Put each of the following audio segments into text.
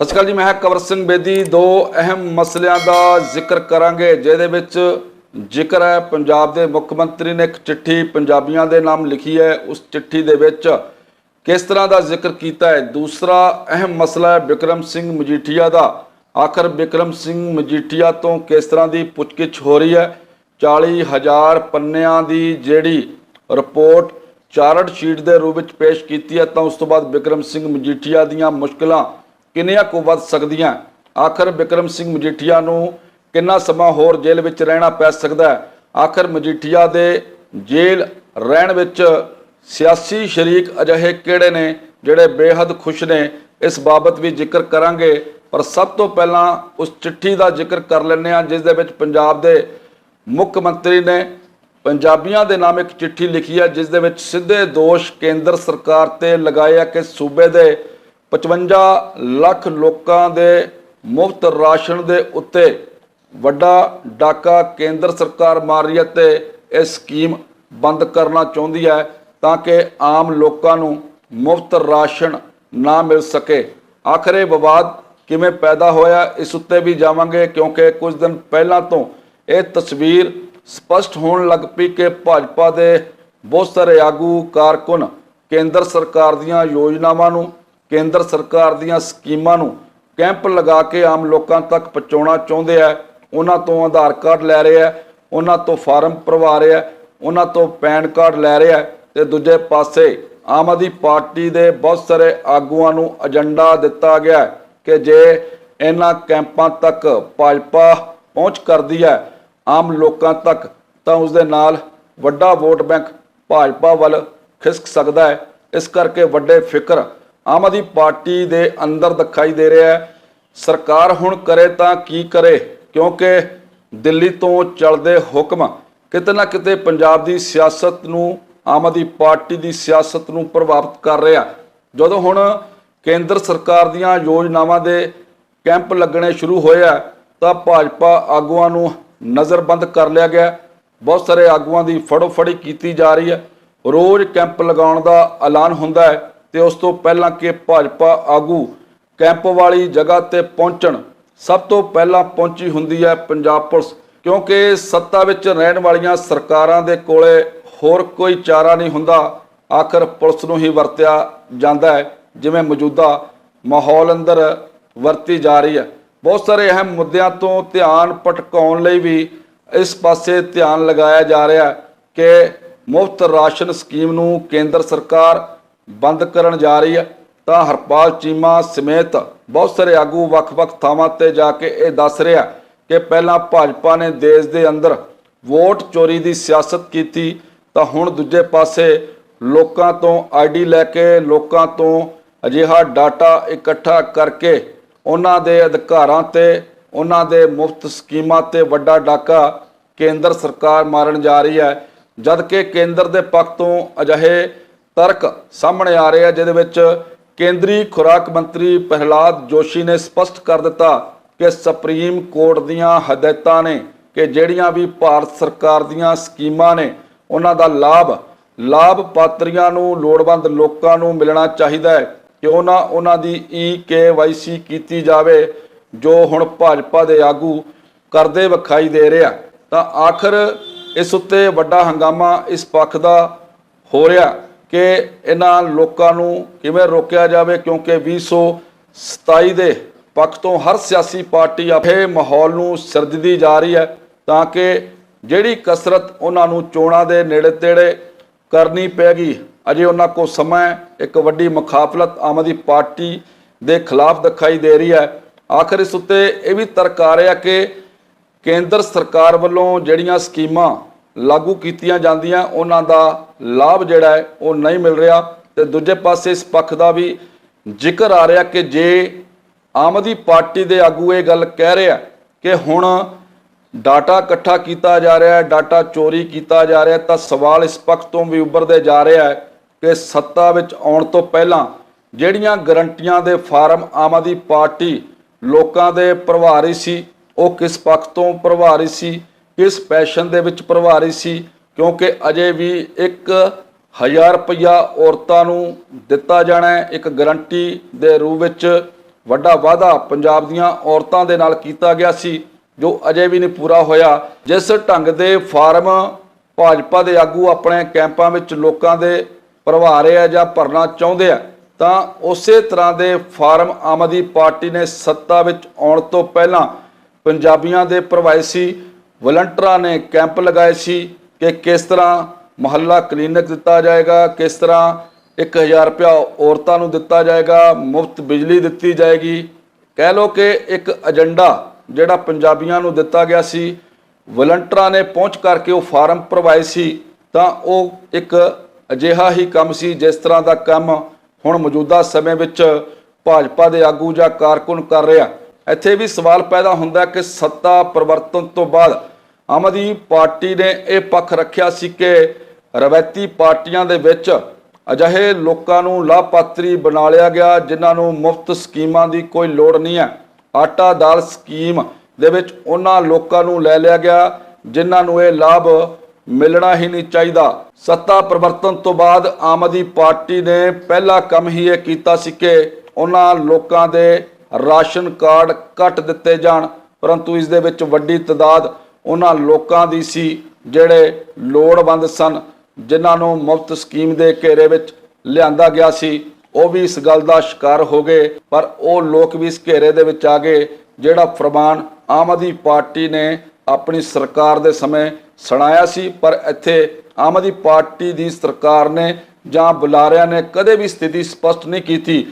ਸਤਿ ਸ਼੍ਰੀ ਅਕਾਲ ਜੀ, ਮੈਂ ਹਾਂ ਕਵਰ ਸਿੰਘ ਬੇਦੀ। ਦੋ ਅਹਿਮ ਮਸਲਿਆਂ ਦਾ ਜ਼ਿਕਰ ਕਰਾਂਗੇ, ਜਿਹਦੇ ਵਿੱਚ ਜ਼ਿਕਰ ਹੈ, ਪੰਜਾਬ ਦੇ ਮੁੱਖ ਮੰਤਰੀ ਨੇ ਇੱਕ ਚਿੱਠੀ ਪੰਜਾਬੀਆਂ ਦੇ ਨਾਮ ਲਿਖੀ ਹੈ। ਉਸ ਚਿੱਠੀ ਦੇ ਵਿੱਚ ਕਿਸ ਤਰ੍ਹਾਂ ਦਾ ਜ਼ਿਕਰ ਕੀਤਾ ਹੈ? ਦੂਸਰਾ ਅਹਿਮ ਮਸਲਾ ਹੈ ਵਿਕਰਮ ਸਿੰਘ ਮਜੀਠੀਆ ਦਾ। ਆਖਰ ਵਿਕਰਮ ਸਿੰਘ ਮਜੀਠੀਆ ਤੋਂ ਕਿਸ ਤਰ੍ਹਾਂ ਦੀ ਪੁੱਛਗਿੱਛ ਹੋ ਰਹੀ ਹੈ? 40000 ਪੰਨਿਆਂ ਦੀ ਜਿਹੜੀ ਰਿਪੋਰਟ ਚਾਰਟ ਸ਼ੀਟ ਦੇ ਰੂਪ ਵਿੱਚ ਪੇਸ਼ ਕੀਤੀ ਹੈ, ਤਾਂ ਉਸ ਤੋਂ ਬਾਅਦ ਵਿਕਰਮ ਸਿੰਘ ਮਜੀਠੀਆ ਦੀਆਂ ਮੁਸ਼ਕਲਾਂ ਕਿੰਨੀਆਂ ਕੁ ਵੱਧ ਸਕਦੀਆਂ? ਆਖਰ ਬਿਕਰਮ ਸਿੰਘ ਮਜੀਠੀਆ ਨੂੰ ਕਿੰਨਾ ਸਮਾਂ ਹੋਰ ਜੇਲ੍ਹ ਵਿੱਚ ਰਹਿਣਾ ਪੈ ਸਕਦਾ ਹੈ? ਆਖਰ ਮਜੀਠੀਆ ਦੇ ਜੇਲ੍ਹ ਰਹਿਣ ਵਿੱਚ ਸਿਆਸੀ ਸ਼ਰੀਕ ਅਜਿਹੇ ਕਿਹੜੇ ਨੇ ਜਿਹੜੇ ਬੇਹੱਦ ਖੁਸ਼ ਨੇ? ਇਸ ਬਾਬਤ ਵੀ ਜ਼ਿਕਰ ਕਰਾਂਗੇ, ਪਰ ਸਭ ਤੋਂ ਪਹਿਲਾਂ ਉਸ ਚਿੱਠੀ ਦਾ ਜ਼ਿਕਰ ਕਰ ਲੈਂਦੇ ਹਾਂ ਜਿਸ ਦੇ ਵਿੱਚ ਪੰਜਾਬ ਦੇ ਮੁੱਖ ਮੰਤਰੀ ਨੇ ਪੰਜਾਬੀਆਂ ਦੇ ਨਾਮ ਇੱਕ ਚਿੱਠੀ ਲਿਖੀ ਹੈ ਜਿਸ ਦੇ ਵਿੱਚ ਸਿੱਧੇ ਦੋਸ਼ ਕੇਂਦਰ ਸਰਕਾਰ ਤੇ ਲਗਾਏ ਆ ਕਿ ਸੂਬੇ ਦੇ 55 ਲੱਖ ਲੋਕਾਂ ਦੇ ਮੁਫਤ ਰਾਸ਼ਨ ਦੇ ਉੱਤੇ ਵੱਡਾ ਡਾਕਾ ਕੇਂਦਰ ਸਰਕਾਰ ਮਾਰ ਰਹੀ ਹੈ ਤੇ ਇਹ ਸਕੀਮ ਬੰਦ ਕਰਨਾ ਚਾਹੁੰਦੀ ਹੈ ਤਾਂ ਕਿ ਆਮ ਲੋਕਾਂ ਨੂੰ ਮੁਫਤ ਰਾਸ਼ਨ ਨਾ ਮਿਲ ਸਕੇ। ਆਖਰੇ ਵਿਵਾਦ ਕਿਵੇਂ ਪੈਦਾ ਹੋਇਆ, ਇਸ ਉੱਤੇ ਵੀ ਜਾਵਾਂਗੇ ਕਿਉਂਕਿ ਕੁਝ ਦਿਨ ਪਹਿਲਾਂ ਤੋਂ ਇਹ ਤਸਵੀਰ ਸਪਸ਼ਟ ਹੋਣ ਲੱਗ ਪਈ ਕਿ ਭਾਜਪਾ ਦੇ ਬਹੁਤ ਸਾਰੇ ਆਗੂ, ਕਾਰਕੁਨ ਕੇਂਦਰ ਸਰਕਾਰ ਦੀਆਂ ਯੋਜਨਾਵਾਂ ਨੂੰ ਕੇਂਦਰ ਸਰਕਾਰ ਦੀਆਂ ਸਕੀਮਾਂ ਨੂੰ ਕੈਂਪ ਲਗਾ ਕੇ ਆਮ ਲੋਕਾਂ ਤੱਕ ਪਹੁੰਚਾਉਣਾ ਚਾਹੁੰਦੇ ਆ। ਉਹਨਾਂ ਤੋਂ ਆਧਾਰ ਕਾਰਡ ਲੈ ਰਹੇ ਆ, ਉਹਨਾਂ ਤੋਂ ਫਾਰਮ ਭਰਵਾ ਰਹੇ ਆ, ਉਹਨਾਂ ਤੋਂ ਪੈਨ ਕਾਰਡ ਲੈ ਰਹੇ ਆ ਤੇ ਦੂਜੇ ਪਾਸੇ ਆਮ ਆਦਮੀ ਪਾਰਟੀ ਦੇ ਬਹੁਤ ਸਾਰੇ ਆਗੂਆਂ ਨੂੰ ਏਜੰਡਾ ਦਿੱਤਾ ਗਿਆ ਕਿ ਜੇ ਇਹਨਾਂ ਕੈਂਪਾਂ ਤੱਕ ਭਾਜਪਾ ਪਹੁੰਚ ਕਰਦੀ ਹੈ ਆਮ ਲੋਕਾਂ ਤੱਕ, ਤਾਂ ਉਸ ਦੇ ਨਾਲ ਵੱਡਾ ਵੋਟ ਬੈਂਕ ਭਾਜਪਾ ਵੱਲ ਖਿਸਕ ਸਕਦਾ ਹੈ। ਇਸ ਕਰਕੇ ਵੱਡੇ ਫਿਕਰ ਆਮ ਆਦਮੀ ਪਾਰਟੀ ਦੇ ਅੰਦਰ ਦਿਖਾਈ ਦੇ ਰਿਹਾ ਹੈ। ਸਰਕਾਰ ਹੁਣ ਕਰੇ ਤਾਂ ਕੀ ਕਰੇ? ਕਿਉਂਕਿ ਦਿੱਲੀ ਤੋਂ ਚੱਲਦੇ ਹੁਕਮ ਕਿਤੇ ਨਾ ਕਿਤੇ ਪੰਜਾਬ ਦੀ ਸਿਆਸਤ ਨੂੰ, ਆਮ ਆਦਮੀ ਪਾਰਟੀ ਦੀ ਸਿਆਸਤ ਨੂੰ ਪ੍ਰਭਾਵਿਤ ਕਰ ਰਿਹਾ। ਜਦੋਂ ਹੁਣ ਕੇਂਦਰ ਸਰਕਾਰ ਦੀਆਂ ਯੋਜਨਾਵਾਂ ਦੇ ਕੈਂਪ ਲੱਗਣੇ ਸ਼ੁਰੂ ਹੋਏ ਆ, ਤਾਂ ਭਾਜਪਾ ਆਗੂਆਂ ਨੂੰ ਨਜ਼ਰਬੰਦ ਕਰ ਲਿਆ ਗਿਆ। ਬਹੁਤ ਸਾਰੇ ਆਗੂਆਂ ਦੀ ਫੜੋ ਫੜੀ ਕੀਤੀ ਜਾ ਰਹੀ ਹੈ। ਰੋਜ਼ ਕੈਂਪ ਲਗਾਉਣ ਦਾ ਐਲਾਨ ਹੁੰਦਾ ਹੈ। ਤੇ ਉਸ ਤੋਂ ਪਹਿਲਾਂ ਕਿ ਭਾਜਪਾ ਆਗੂ ਕੈਂਪ ਵਾਲੀ ਜਗ੍ਹਾ ਤੇ ਪਹੁੰਚਣ, ਸਭ ਤੋਂ ਪਹਿਲਾਂ ਪਹੁੰਚੀ ਹੁੰਦੀ ਹੈ ਪੰਜਾਬ ਪੁਲਿਸ, ਕਿਉਂਕਿ ਸੱਤਾ ਵਿੱਚ ਰਹਿਣ ਵਾਲੀਆਂ ਸਰਕਾਰਾਂ ਦੇ ਕੋਲੇ ਹੋਰ ਕੋਈ ਚਾਰਾ ਨਹੀਂ ਹੁੰਦਾ, ਆਖਰ ਪੁਲਿਸ ਨੂੰ ਹੀ ਵਰਤਿਆ ਜਾਂਦਾ ਹੈ, ਜਿਵੇਂ ਮੌਜੂਦਾ ਮਾਹੌਲ ਅੰਦਰ ਵਰਤੀ ਜਾ ਰਹੀ ਹੈ। ਬਹੁਤ ਸਾਰੇ ਅਹਿਮ ਮੁੱਦਿਆਂ ਤੋਂ ਧਿਆਨ ਭਟਕਾਉਣ ਲਈ ਵੀ ਇਸ ਪਾਸੇ ਧਿਆਨ ਲਗਾਇਆ ਜਾ ਰਿਹਾ ਕਿ ਮੁਫਤ ਰਾਸ਼ਨ ਸਕੀਮ ਨੂੰ ਕੇਂਦਰ ਸਰਕਾਰ ਬੰਦ ਕਰਨ ਜਾ ਰਹੀ ਹੈ, ਤਾਂ ਹਰਪਾਲ ਚੀਮਾ ਸਮੇਤ ਬਹੁਤ ਸਾਰੇ ਆਗੂ ਵੱਖ-ਵੱਖ ਥਾਵਾਂ ਤੇ ਜਾ ਕੇ ਇਹ ਦੱਸ ਰਿਹਾ ਕਿ ਪਹਿਲਾਂ ਭਾਜਪਾ ਨੇ ਦੇਸ਼ ਦੇ ਅੰਦਰ ਵੋਟ ਚੋਰੀ ਦੀ ਸਿਆਸਤ ਕੀਤੀ, ਤਾਂ ਹੁਣ ਦੂਜੇ ਪਾਸੇ ਲੋਕਾਂ ਤੋਂ ਆਈਡੀ ਲੈ ਕੇ ਲੋਕਾਂ ਤੋਂ ਅਜਿਹਾ ਡਾਟਾ ਇਕੱਠਾ ਕਰਕੇ ਉਹਨਾਂ ਦੇ ਅਧਿਕਾਰਾਂ ਤੇ, ਉਹਨਾਂ ਦੇ ਮੁਫਤ ਸਕੀਮਾਂ ਤੇ ਵੱਡਾ ਡਾਕਾ ਕੇਂਦਰ ਸਰਕਾਰ ਮਾਰਨ ਜਾ ਰਹੀ ਹੈ ਜਦ ਕਿ ਕੇਂਦਰ ਦੇ ਪੱਖ ਤੋਂ ਅਜਿਹੇ ਤਰਕ ਸਾਹਮਣੇ ਆ ਰਹੇ ਆ, ਜਿਹਦੇ ਵਿੱਚ ਕੇਂਦਰੀ ਖੁਰਾਕ ਮੰਤਰੀ ਪ੍ਰਹਿਲਾਦ ਜੋਸ਼ੀ ਨੇ ਸਪਸ਼ਟ ਕਰ ਦਿੱਤਾ ਕਿ ਸੁਪਰੀਮ ਕੋਰਟ ਦੀਆਂ ਹਦਾਇਤਾਂ ਨੇ ਕਿ ਜਿਹੜੀਆਂ ਵੀ ਭਾਰਤ ਸਰਕਾਰ ਦੀਆਂ ਸਕੀਮਾਂ ਨੇ, ਉਹਨਾਂ ਦਾ ਲਾਭ, ਲਾਭਪਾਤਰੀਆਂ ਨੂੰ ਲੋੜਵੰਦ ਲੋਕਾਂ ਨੂੰ ਮਿਲਣਾ ਚਾਹੀਦਾ ਹੈ ਕਿਉਂ ਨਾ ਉਹਨਾਂ ਦੀ ਈ ਕੇਵਾਈਸੀ ਕੀਤੀ ਜਾਵੇ, ਜੋ ਹੁਣ ਭਾਜਪਾ ਦੇ ਆਗੂ ਕਰਦੇ ਵਿਖਾਈ ਦੇ ਰਿਹਾ ਤਾਂ ਆਖਰ ਇਸ ਉੱਤੇ ਵੱਡਾ ਹੰਗਾਮਾ ਇਸ ਪੱਖ ਦਾ ਹੋ ਰਿਹਾ। ਕਿ ਇਹਨਾਂ ਲੋਕਾਂ ਨੂੰ ਕਿਵੇਂ ਰੋਕਿਆ ਜਾਵੇ, ਕਿਉਂਕਿ 2027 ਦੇ ਪੱਖ ਤੋਂ ਹਰ ਸਿਆਸੀ ਪਾਰਟੀ ਆਪੇ ਮਾਹੌਲ ਨੂੰ ਸਿਰਜਦੀ ਜਾ ਰਹੀ ਹੈ, ਤਾਂ ਕਿ ਜਿਹੜੀ ਕਸਰਤ ਉਹਨਾਂ ਨੂੰ ਚੋਣਾਂ ਦੇ ਨੇੜੇ ਤੇੜੇ ਕਰਨੀ ਪੈਗੀ, ਅਜੇ ਉਹਨਾਂ ਕੋਲ ਸਮਾਂ ਹੈ। ਇੱਕ ਵੱਡੀ ਮੁਖਾਫਲਤ ਆਮ ਆਦਮੀ ਪਾਰਟੀ ਦੇ ਖਿਲਾਫ ਦਿਖਾਈ ਦੇ ਰਹੀ ਹੈ ਆਖਰ ਇਸ ਉੱਤੇ ਇਹ ਵੀ ਤਰਕ ਆ ਰਿਹਾ ਕਿ ਕੇਂਦਰ ਸਰਕਾਰ ਵੱਲੋਂ ਜਿਹੜੀਆਂ ਸਕੀਮਾਂ ਲਾਗੂ ਕੀਤੀਆਂ ਜਾਂਦੀਆਂ, ਉਹਨਾਂ ਦਾ ਲਾਭ ਜਿਹੜਾ ਹੈ, ਉਹ ਨਹੀਂ ਮਿਲ ਰਿਹਾ। ਤੇ ਦੂਜੇ ਪਾਸੇ ਇਸ ਪੱਖ ਦਾ ਵੀ ਜ਼ਿਕਰ ਆ ਰਿਹਾ ਕਿ ਜੇ ਆਮ ਆਦਮੀ ਪਾਰਟੀ ਦੇ ਆਗੂ ਇਹ ਗੱਲ ਕਹਿ ਰਿਹਾ ਕਿ ਹੁਣ ਡਾਟਾ ਇਕੱਠਾ ਕੀਤਾ ਜਾ ਰਿਹਾ ਹੈ, ਡਾਟਾ ਚੋਰੀ ਕੀਤਾ ਜਾ ਰਿਹਾ ਤਾਂ ਸਵਾਲ ਇਸ ਪੱਖ ਤੋਂ ਵੀ ਉੱਭਰਦੇ ਜਾ ਰਿਹਾ ਹੈ ਕਿ ਸੱਤਾ ਵਿੱਚ ਆਉਣ ਤੋਂ ਪਹਿਲਾਂ ਜਿਹੜੀਆਂ ਗਰੰਟੀਆਂ ਦੇ ਫਾਰਮ ਆਮ ਆਦਮੀ ਪਾਰਟੀ ਲੋਕਾਂ ਦੇ ਪ੍ਰਭਾਰੀ ਸੀ, ਉਹ ਕਿਸ ਪੱਖ ਤੋਂ ਪ੍ਰਭਾਰੀ ਸੀ? ਕਿਸ ਪੈਸ਼ਨ ਦੇ ਵਿੱਚ ਪ੍ਰਭਾਰੀ ਸੀ? ਕਿਉਂਕਿ ਅਜੇ ਵੀ 1000 ਰੁਪਇਆ ਔਰਤਾਂ ਨੂੰ ਦਿੱਤਾ ਜਾਣਾ ਹੈ। ਇੱਕ ਗਰੰਟੀ ਦੇ ਰੂਪ ਵਿੱਚ ਵੱਡਾ ਵਾਅਦਾ ਪੰਜਾਬ ਦੀਆਂ ਔਰਤਾਂ ਦੇ ਨਾਲ ਕੀਤਾ ਗਿਆ ਸੀ, ਜੋ ਅਜੇ ਵੀ ਨਹੀਂ ਪੂਰਾ ਹੋਇਆ। ਜਿਸ ਢੰਗ ਦੇ ਫਾਰਮ ਭਾਜਪਾ ਦੇ ਆਗੂ ਆਪਣੇ ਕੈਂਪਾਂ ਵਿੱਚ ਲੋਕਾਂ ਦੇ ਭਰਵਾ ਰਹੇ ਆ ਜਾਂ ਭਰਨਾ ਚਾਹੁੰਦੇ ਆ, ਤਾਂ ਉਸੇ ਤਰ੍ਹਾਂ ਦੇ ਫਾਰਮ ਆਮ ਆਦਮੀ ਪਾਰਟੀ ਨੇ ਸੱਤਾ ਵਿੱਚ ਆਉਣ ਤੋਂ ਪਹਿਲਾਂ ਪੰਜਾਬੀਆਂ ਦੇ ਭਰਵਾਏ ਸੀ। ਵਲੰਟਰਾਂ ਨੇ ਕੈਂਪ ਲਗਾਏ ਸੀ ਕਿ ਕਿਸ ਤਰ੍ਹਾਂ ਮੁਹੱਲਾ ਕਲੀਨਿਕ ਦਿੱਤਾ ਜਾਏਗਾ, ਕਿਸ ਤਰ੍ਹਾਂ 1000 ਰੁਪਇਆ ਔਰਤਾਂ ਨੂੰ ਦਿੱਤਾ ਜਾਏਗਾ, ਮੁਫਤ ਬਿਜਲੀ ਦਿੱਤੀ ਜਾਏਗੀ। ਕਹਿ ਲੋ ਕਿ ਇੱਕ ਏਜੰਡਾ ਜਿਹੜਾ ਪੰਜਾਬੀਆਂ ਨੂੰ ਦਿੱਤਾ ਗਿਆ ਸੀ, ਵਲੰਟਰਾਂ ਨੇ ਪਹੁੰਚ ਕਰਕੇ ਉਹ ਫਾਰਮ ਭਰਵਾਏ ਸੀ, ਤਾਂ ਉਹ ਇੱਕ ਅਜਿਹਾ ਹੀ ਕੰਮ ਸੀ ਜਿਸ ਤਰ੍ਹਾਂ ਦਾ ਕੰਮ ਹੁਣ ਮੌਜੂਦਾ ਸਮੇਂ ਵਿੱਚ ਭਾਜਪਾ ਦੇ ਆਗੂ ਜਾਂ ਕਾਰਕੁਨ ਕਰ ਰਿਹਾ। ਇੱਥੇ ਵੀ ਸਵਾਲ ਪੈਦਾ ਹੁੰਦਾ ਕਿ ਸੱਤਾ ਪਰਿਵਰਤਨ ਤੋਂ ਬਾਅਦ ਆਮ ਆਦਮੀ ਪਾਰਟੀ ਨੇ ਇਹ ਪੱਖ ਰੱਖਿਆ ਸੀ ਕਿ ਰਵਾਇਤੀ ਪਾਰਟੀਆਂ ਦੇ ਵਿੱਚ ਅਜਿਹੇ ਲੋਕਾਂ ਨੂੰ ਲਾਭਪਾਤਰੀ ਬਣਾ ਲਿਆ ਗਿਆ, ਜਿਨ੍ਹਾਂ ਨੂੰ ਮੁਫਤ ਸਕੀਮਾਂ ਦੀ ਕੋਈ ਲੋੜ ਨਹੀਂ ਹੈ। ਆਟਾ ਦਾਲ ਸਕੀਮ ਦੇ ਵਿੱਚ ਉਹਨਾਂ ਲੋਕਾਂ ਨੂੰ ਲੈ ਲਿਆ ਗਿਆ, ਜਿਨ੍ਹਾਂ ਨੂੰ ਇਹ ਲਾਭ ਮਿਲਣਾ ਹੀ ਨਹੀਂ ਚਾਹੀਦਾ। ਸੱਤਾ ਪਰਿਵਰਤਨ ਤੋਂ ਬਾਅਦ ਆਮ ਆਦਮੀ ਪਾਰਟੀ ਨੇ ਪਹਿਲਾ ਕੰਮ ਹੀ ਇਹ ਕੀਤਾ ਸੀ ਕਿ ਉਹਨਾਂ ਲੋਕਾਂ ਦੇ ਰਾਸ਼ਨ ਕਾਰਡ ਕੱਟ ਦਿੱਤੇ ਜਾਣ, ਪਰੰਤੂ ਇਸ ਦੇ ਵਿੱਚ ਵੱਡੀ ਤਦਾਦ ਉਹਨਾਂ ਲੋਕਾਂ ਦੀ ਸੀ ਜਿਹੜੇ ਲੋੜਵੰਦ ਸਨ, ਜਿਨ੍ਹਾਂ ਨੂੰ ਮੁਫਤ ਸਕੀਮ ਦੇ ਘੇਰੇ ਵਿੱਚ ਲਿਆਂਦਾ ਗਿਆ ਸੀ। ਉਹ ਵੀ ਇਸ ਗੱਲ ਦਾ ਸ਼ਿਕਾਰ ਹੋ ਗਏ, ਪਰ ਉਹ ਲੋਕ ਵੀ ਇਸ ਘੇਰੇ ਦੇ ਵਿੱਚ ਆ ਗਏ, ਜਿਹੜਾ ਫਰਮਾਨ ਆਮ ਆਦਮੀ ਪਾਰਟੀ ਨੇ ਆਪਣੀ ਸਰਕਾਰ ਦੇ ਸਮੇਂ ਸੁਣਾਇਆ ਸੀ। ਪਰ ਇੱਥੇ ਆਮ ਆਦਮੀ ਪਾਰਟੀ ਦੀ ਸਰਕਾਰ ਨੇ ਜਾਂ ਬੁਲਾਰਿਆਂ ਨੇ ਕਦੇ ਵੀ ਸਥਿਤੀ ਸਪਸ਼ਟ ਨਹੀਂ ਕੀਤੀ,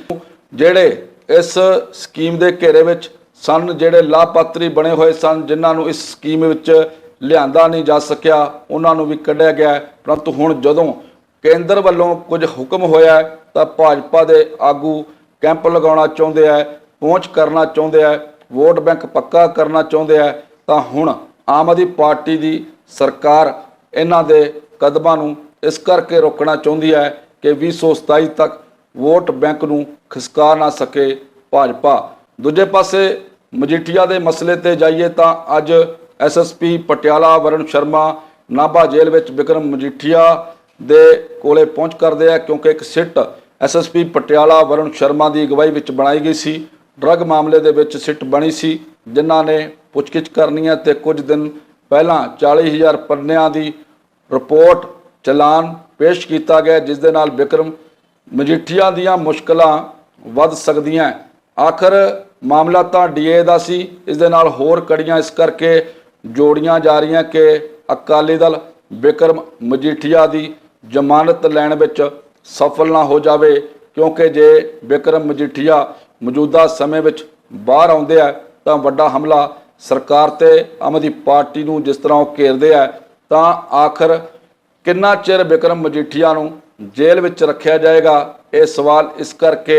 ਜਿਹੜੇ ਇਸ ਸਕੀਮ ਦੇ ਘੇਰੇ ਵਿੱਚ ਸਨ ਜਿਹੜੇ ਲਾਭਪਾਤਰੀ ਬਣੇ ਹੋਏ ਸਨ, ਜਿਨ੍ਹਾਂ ਨੂੰ ਇਸ ਸਕੀਮ ਵਿੱਚ ਲਿਆਂਦਾ ਨਹੀਂ ਜਾ ਸਕਿਆ, ਉਹਨਾਂ ਨੂੰ ਵੀ ਕੱਢਿਆ ਗਿਆ ਪਰੰਤੂ ਹੁਣ ਜਦੋਂ ਕੇਂਦਰ ਵੱਲੋਂ ਕੁਝ ਹੁਕਮ ਹੋਇਆ ਤਾਂ ਭਾਜਪਾ ਦੇ ਆਗੂ ਕੈਂਪ ਲਗਾਉਣਾ ਚਾਹੁੰਦੇ ਆ ਪਹੁੰਚ ਕਰਨਾ ਚਾਹੁੰਦੇ ਆ ਵੋਟ ਬੈਂਕ ਪੱਕਾ ਕਰਨਾ ਚਾਹੁੰਦੇ ਆ ਤਾਂ ਹੁਣ ਆਮ ਆਦਮੀ ਪਾਰਟੀ ਦੀ ਸਰਕਾਰ ਇਹਨਾਂ ਦੇ ਕਦਮਾਂ ਨੂੰ ਇਸ ਕਰਕੇ ਰੋਕਣਾ ਚਾਹੁੰਦੀ ਹੈ ਕਿ 2027 ਤੱਕ ਵੋਟ ਬੈਂਕ ਨੂੰ ਖਿਸਕਾ ਨਾ ਸਕੇ ਭਾਜਪਾ। ਦੂਜੇ ਪਾਸੇ ਮਜੀਠੀਆ ਦੇ ਮਸਲੇ ਤੇ ਜਾਈਏ ਤਾਂ ਅੱਜ ਐਸਐਸਪੀ ਪਟਿਆਲਾ ਵਰੁਣ ਸ਼ਰਮਾ ਨਾਭਾ ਜੇਲ੍ਹ ਵਿੱਚ ਵਿਕਰਮ ਮਜੀਠੀਆ ਦੇ ਕੋਲੇ ਪਹੁੰਚ ਕਰਦੇ ਆ ਕਿਉਂਕਿ ਇੱਕ ਸਿੱਟ ਐਸਐਸਪੀ ਪਟਿਆਲਾ ਵਰੁਣ ਸ਼ਰਮਾ ਦੀ ਅਗਵਾਈ ਵਿੱਚ ਬਣਾਈ ਗਈ ਸੀ। ਡਰੱਗ ਮਾਮਲੇ ਦੇ ਵਿੱਚ ਸਿੱਟ ਬਣੀ ਸੀ, ਜਿਨ੍ਹਾਂ ਨੇ ਪੁੱਛਗਿੱਛ ਕਰਨੀ ਹੈ ਤੇ ਕੁਝ ਦਿਨ ਪਹਿਲਾਂ 40000 ਪੰਨਿਆਂ ਦੀ ਰਿਪੋਰਟ ਚਲਾਨ ਪੇਸ਼ ਕੀਤਾ ਗਿਆ, ਜਿਸ ਦੇ ਨਾਲ ਵਿਕਰਮ ਮਜੀਠੀਆ ਦੀਆਂ ਮੁਸ਼ਕਲਾਂ ਵੱਧ ਸਕਦੀਆਂ ਆਖਰ ਮਾਮਲਾ ਤਾਂ ਡੀਏ ਦਾ ਸੀ, ਇਸ ਦੇ ਨਾਲ ਹੋਰ ਕੜੀਆਂ ਇਸ ਕਰਕੇ ਜੋੜੀਆਂ ਜਾ ਰਹੀਆਂ ਕਿ ਅਕਾਲੀ ਦਲ ਬਿਕਰਮ ਮਜੀਠੀਆ ਦੀ ਜ਼ਮਾਨਤ ਲੈਣ ਵਿੱਚ ਸਫਲ ਨਾ ਹੋ ਜਾਵੇ, ਕਿਉਂਕਿ ਜੇ ਬਿਕਰਮ ਮਜੀਠੀਆ ਮੌਜੂਦਾ ਸਮੇਂ ਵਿੱਚ ਬਾਹਰ ਆਉਂਦੇ ਆ, ਤਾਂ ਵੱਡਾ ਹਮਲਾ ਸਰਕਾਰ ਤੇ ਆਮ ਆਦਮੀ ਪਾਰਟੀ ਨੂੰ ਜਿਸ ਤਰ੍ਹਾਂ ਉਹ ਘੇਰਦੇ ਆ, ਤਾਂ ਆਖਰ ਕਿੰਨਾ ਚਿਰ ਬਿਕਰਮ ਮਜੀਠੀਆ ਨੂੰ ਜੇਲ੍ਹ ਵਿੱਚ ਰੱਖਿਆ ਜਾਏਗਾ। ਇਹ ਸਵਾਲ ਇਸ ਕਰਕੇ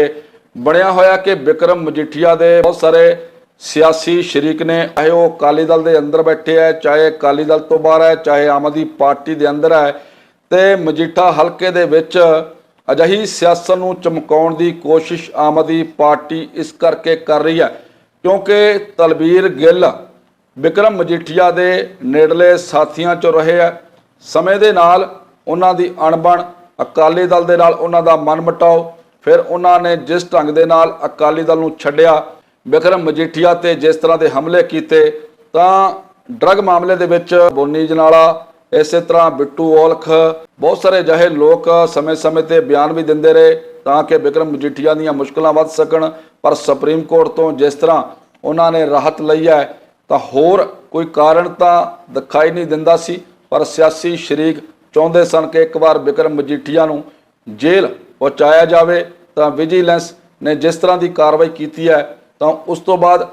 ਬਣਿਆ ਹੋਇਆ ਕਿ ਵਿਕਰਮ ਮਜੀਠੀਆ ਦੇ ਬਹੁਤ ਸਾਰੇ ਸਿਆਸੀ ਸ਼ਰੀਕ ਨੇ, ਚਾਹੇ ਉਹ ਅਕਾਲੀ ਦਲ ਦੇ ਅੰਦਰ ਬੈਠੇ ਹੈ ਚਾਹੇ ਅਕਾਲੀ ਦਲ ਤੋਂ ਬਾਹਰ ਹੈ ਚਾਹੇ ਆਮ ਆਦਮੀ ਪਾਰਟੀ ਦੇ ਅੰਦਰ ਹੈ ਤੇ ਮਜੀਠਾ ਹਲਕੇ ਦੇ ਵਿੱਚ ਅਜਿਹੀ ਸਿਆਸਤ ਨੂੰ ਚਮਕਾਉਣ ਦੀ ਕੋਸ਼ਿਸ਼ ਆਮ ਆਦਮੀ ਪਾਰਟੀ ਇਸ ਕਰਕੇ ਕਰ ਰਹੀ ਹੈ ਕਿਉਂਕਿ ਤਲਬੀਰ ਗਿੱਲ ਵਿਕਰਮ ਮਜੀਠੀਆ ਦੇ ਨੇੜਲੇ ਸਾਥੀਆਂ ਚੋਂ ਰਹੇ ਆ ਸਮੇਂ ਦੇ ਨਾਲ ਉਹਨਾਂ ਦੀ ਅਣਬਣ ਅਕਾਲੀ ਦਲ ਦੇ ਨਾਲ ਉਹਨਾਂ ਦਾ ਮਨਮਟਾਓ ਫਿਰ ਉਹਨਾਂ ਨੇ ਜਿਸ ਢੰਗ ਦੇ ਨਾਲ ਅਕਾਲੀ ਦਲ ਨੂੰ ਛੱਡਿਆ, ਵਿਕਰਮ ਮਜੀਠੀਆ ਤੇ ਜਿਸ ਤਰ੍ਹਾਂ ਦੇ ਹਮਲੇ ਕੀਤੇ, ਤਾਂ ਡਰੱਗ ਮਾਮਲੇ ਦੇ ਵਿੱਚ ਬੋਨੀ ਜਨਾਲਾ, ਇਸੇ ਤਰ੍ਹਾਂ ਬਿੱਟੂ ਔਲਖ, ਬਹੁਤ ਸਾਰੇ ਅਜਿਹੇ ਲੋਕ ਸਮੇਂ-ਸਮੇਂ ਤੇ ਬਿਆਨ ਵੀ ਦਿੰਦੇ ਰਹੇ ਤਾਂ ਕਿ ਵਿਕਰਮ ਮਜੀਠੀਆ ਦੀਆਂ ਮੁਸ਼ਕਲਾਂ ਵੱਧ ਸਕਣ। ਪਰ ਸੁਪਰੀਮ ਕੋਰਟ ਤੋਂ ਜਿਸ ਤਰ੍ਹਾਂ ਉਹਨਾਂ ਨੇ ਰਾਹਤ ਲਈ ਹੈ, ਤਾਂ ਹੋਰ ਕੋਈ ਕਾਰਨ ਤਾਂ ਦਿਖਾਈ ਨਹੀਂ ਦਿੰਦਾ ਸੀ। ਪਰ ਸਿਆਸੀ ਸ਼ਰੀਕ ਚਾਹੁੰਦੇ ਸਨ ਕਿ ਇੱਕ ਵਾਰ ਵਿਕਰਮ ਮਜੀਠੀਆ ਨੂੰ ਜੇਲ੍ਹ ਪਹੁੰਚਾਇਆ ਜਾਵੇ, ਤਾਂ ਵਿਜੀਲੈਂਸ ਨੇ ਜਿਸ ਤਰ੍ਹਾਂ ਦੀ ਕਾਰਵਾਈ ਕੀਤੀ ਹੈ, ਤਾਂ ਉਸ ਤੋਂ ਬਾਅਦ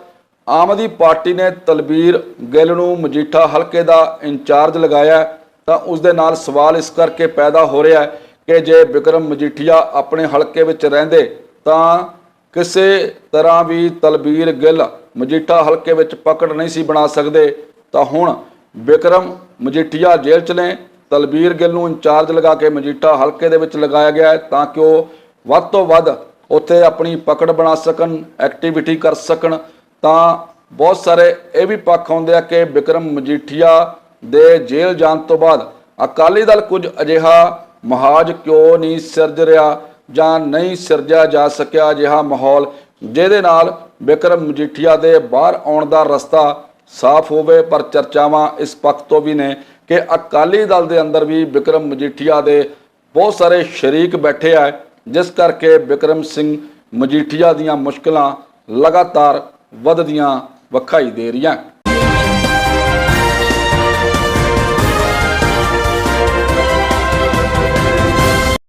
ਆਮ ਆਦਮੀ ਪਾਰਟੀ ਨੇ ਤਲਬੀਰ ਗਿੱਲ ਨੂੰ ਮਜੀਠਾ ਹਲਕੇ ਦਾ ਇੰਚਾਰਜ ਲਗਾਇਆ ਤਾਂ ਉਸ ਦੇ ਨਾਲ ਸਵਾਲ ਇਸ ਕਰਕੇ ਪੈਦਾ ਹੋ ਰਿਹਾ ਹੈ ਕਿ ਜੇ ਵਿਕਰਮ ਮਜੀਠੀਆ ਆਪਣੇ ਹਲਕੇ ਵਿੱਚ ਰਹਿੰਦੇ, ਤਾਂ ਕਿਸੇ ਤਰ੍ਹਾਂ ਵੀ ਤਲਬੀਰ ਗਿੱਲ ਮਜੀਠਾ ਹਲਕੇ ਵਿੱਚ ਪਕੜ ਨਹੀਂ ਸੀ ਬਣਾ ਸਕਦੇ। ਤਾਂ ਹੁਣ ਵਿਕਰਮ ਮਜੀਠੀਆ ਜੇਲ੍ਹ 'ਚ ਨੇ ਤਲਬੀਰ ਗਿੱਲ ਨੂੰ ਇੰਚਾਰਜ ਲਗਾ ਕੇ ਮਜੀਠਾ ਹਲਕੇ ਦੇ ਵਿੱਚ ਲਗਾਇਆ ਗਿਆ ਹੈ ਤਾਂ ਕਿ ਉਹ ਵੱਧ ਤੋਂ ਵੱਧ ਉੱਥੇ ਆਪਣੀ ਪਕੜ ਬਣਾ ਸਕਣ ਐਕਟੀਵਿਟੀ ਕਰ ਸਕਣ। ਤਾਂ ਬਹੁਤ ਸਾਰੇ ਇਹ ਵੀ ਪੱਖ ਆਉਂਦੇ ਆ ਕਿ ਵਿਕਰਮ ਮਜੀਠੀਆ ਦੇ ਜੇਲ੍ਹ ਜਾਣ ਤੋਂ ਬਾਅਦ ਅਕਾਲੀ ਦਲ ਕੁਝ ਅਜਿਹਾ ਮਹਾਜ ਕਿਉਂ ਨਹੀਂ ਸਿਰਜ ਰਿਹਾ ਜਾਂ ਨਹੀਂ ਸਿਰਜਿਆ ਜਾ ਸਕਿਆ ਅਜਿਹਾ ਮਾਹੌਲ, ਜਿਹਦੇ ਨਾਲ ਵਿਕਰਮ ਮਜੀਠੀਆ ਦੇ ਬਾਹਰ ਆਉਣ ਦਾ ਰਸਤਾ ਸਾਫ਼ ਹੋਵੇ, ਪਰ ਚਰਚਾਵਾਂ ਇਸ ਪੱਖ ਤੋਂ ਵੀ ਨੇ ਕਿ ਅਕਾਲੀ ਦਲ ਦੇ ਅੰਦਰ ਵੀ ਵਿਕਰਮ ਮਜੀਠੀਆ ਦੇ ਬਹੁਤ ਸਾਰੇ ਸ਼ਰੀਕ ਬੈਠੇ ਆ, ਜਿਸ ਕਰਕੇ ਵਿਕਰਮ ਸਿੰਘ ਮਜੀਠੀਆ ਦੀਆਂ ਮੁਸ਼ਕਲਾਂ ਲਗਾਤਾਰ ਵੱਧਦੀਆਂ ਵਿਖਾਈ ਦੇ ਰਹੀਆਂ।